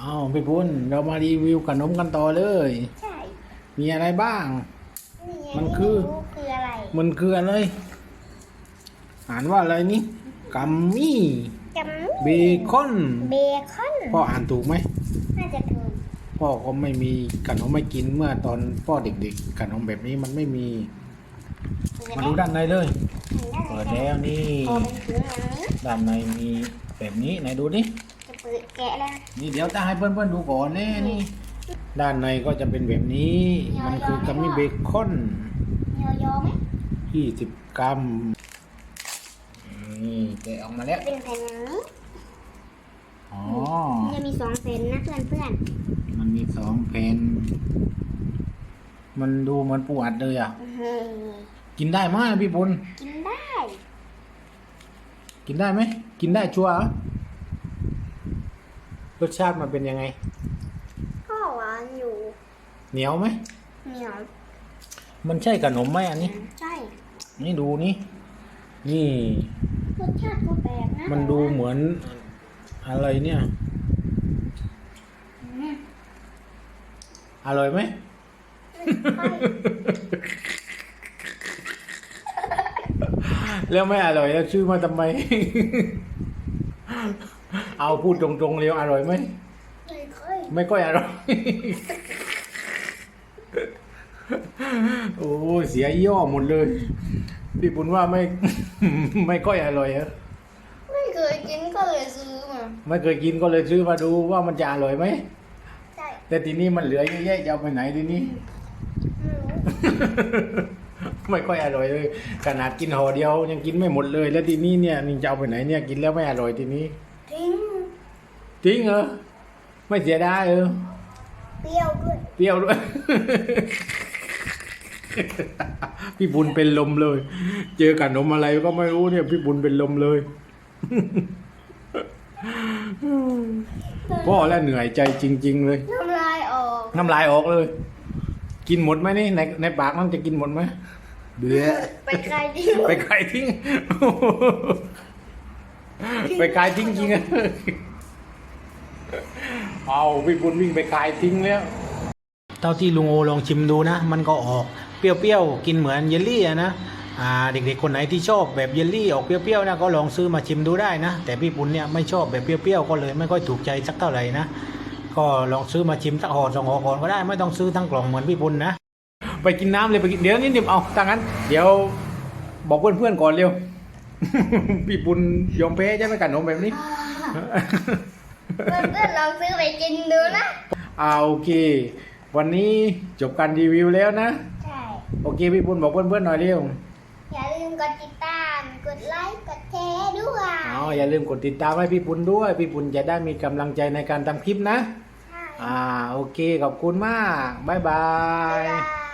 อ้าวพี่ปุ้นเรามารีวิวขนมกันต่อเลย ใช่มีอะไรบ้างนี่ไงมันคือไรู้คืออะไร มันคืออะไร อ่านว่าอะไรนี่กัมมี่จัมเบคอนเบคอนพ่ออ่านถูกไหมน่าจะถูกพ่อก็ไม่มีขนมไม่กินเมื่อตอนพ่อเด็กๆขนมแบบนี้มันไม่มีมาดูด้านในเลย เปิดแล้วนี่พอเป็นถุงอย่างนี้ด้านในมีแบบนี้ไหนดูดิ จะเปิดแกะแล้วนี่เดี๋ยวจะให้เพื่อนๆดูก่อนแน่นี่ด้านในก็จะเป็นแบบนี้ มันคือกัมมี่เบคอนยอยอไหม20 กรัมนี่แกะออกมาแล้ว เป็นแผ่นอย่างนี้อ๋อ มันจะมีสองแผ่นนะเพื่อนเพื่อนมันมีสองแผ่น มันดูเหมือนปูอัดเลยอะ ๆอื้อหือกินได้ไหมพี่ปุณกินได้ กินได้ไหม กินได้ชัวร์เหรอ รสชาติมันเป็นยังไง ก็หวานอยู่ เหนียวไหม เหนียว มันใช่ขนมไหมอันนี้ ใช่ นี่ดูนี่ นี่ รสชาติก็แปลกนะมันดูเหมือนอะไรเนี่ยอืมอร่อยไหมใช่แล้วไม่อร่อยแล้วชื่อมาทำไม เอาพูดตรงๆเร็วอร่อยไหมไม่เคยไม่ค่อยอร่อย โอ้ยเสียย่อหมดเลย พี่ปุณว่าไม่ ไม่ค่อยอร่อยอะไม่เคยกินก็เลยซื้อมาไม่เคยกินก็เลยซื้อมาดูว่ามันจะอร่อยไหมใช่แต่ทีนี้มันเหลือเยอะแยะจะเอาไปไหนทีนี้ ไม่รู้ไม่ค่อยอร่อยเลยขนาดกินห่อเดียวยังกินไม่หมดเลย แล้วทีนี้เนี่ยนี่จะเอาไปไหนเนี่ยกินแล้วไม่อร่อยทีนี้ ทิ้งจริงเหรอไม่เสียดายเออเปรี้ยวด้วยเปรี้ยวด้วย พี่บุญเป็นลมเลย เจอขนมอะไรก็ไม่รู้เนี่ย พี่บุญเป็นลมเลย พ่อแล้วเหนื่อยใจจริง ๆ เลยน้ำลายออกน้ำลายออกเลย กินหมดไหมนี่ในในปากมันจะกินหมดไหมเบื่อไปใครดิไปขายทิ้ง ไปขายทิ้งจริงอะเอาพี่บุญวิ่งไปขายทิ้งแล้วเท่าที่ลุงโอลองชิมดูนะ มันก็ออกเปรี้ยวๆ กินเหมือนเยลลี่อะนะอ่าเด็กๆคนไหนที่ชอบแบบเยลลี่ออกเปรี้ยวๆนะก็ลองซื้อมาชิมดูได้นะ แต่พี่ปุณเนี่ยไม่ชอบแบบเปรี้ยวๆก็เลยไม่ค่อยถูกใจสักเท่าไหร่นะก็ลองซื้อมาชิมสักห่อสองห่อก่อนก็ได้ไม่ต้องซื้อทั้งกล่องเหมือนพี่ปุณนะไปกินน้ำเลยไปกินเดี๋ยวนิดเดียวเอาถ้างั้น เดี๋ยวบอกเพื่อนๆก่อนเร็ว พี่ปุณยอมแพ้ใช่ไหมกันนมแบบนี้ เพื่อนๆลองซื้อไปกินดูนะอ่าโอเค วันนี้จบการรีวิวแล้วนะ ใช่ โอเคพี่ปุณบอกเพื่อนๆหน่อยเร็ว อย่าลืมกดติดตาม กดไลค์ กดแชร์ด้วย อ๋ออย่าลืมกดติดตามให้พี่ปุณด้วย พี่ปุณจะได้มีกำลังใจในการทำคลิปนะ ใช่ อ่าโอเคขอบคุณมาก บ๊ายบาบ๊ายย บาย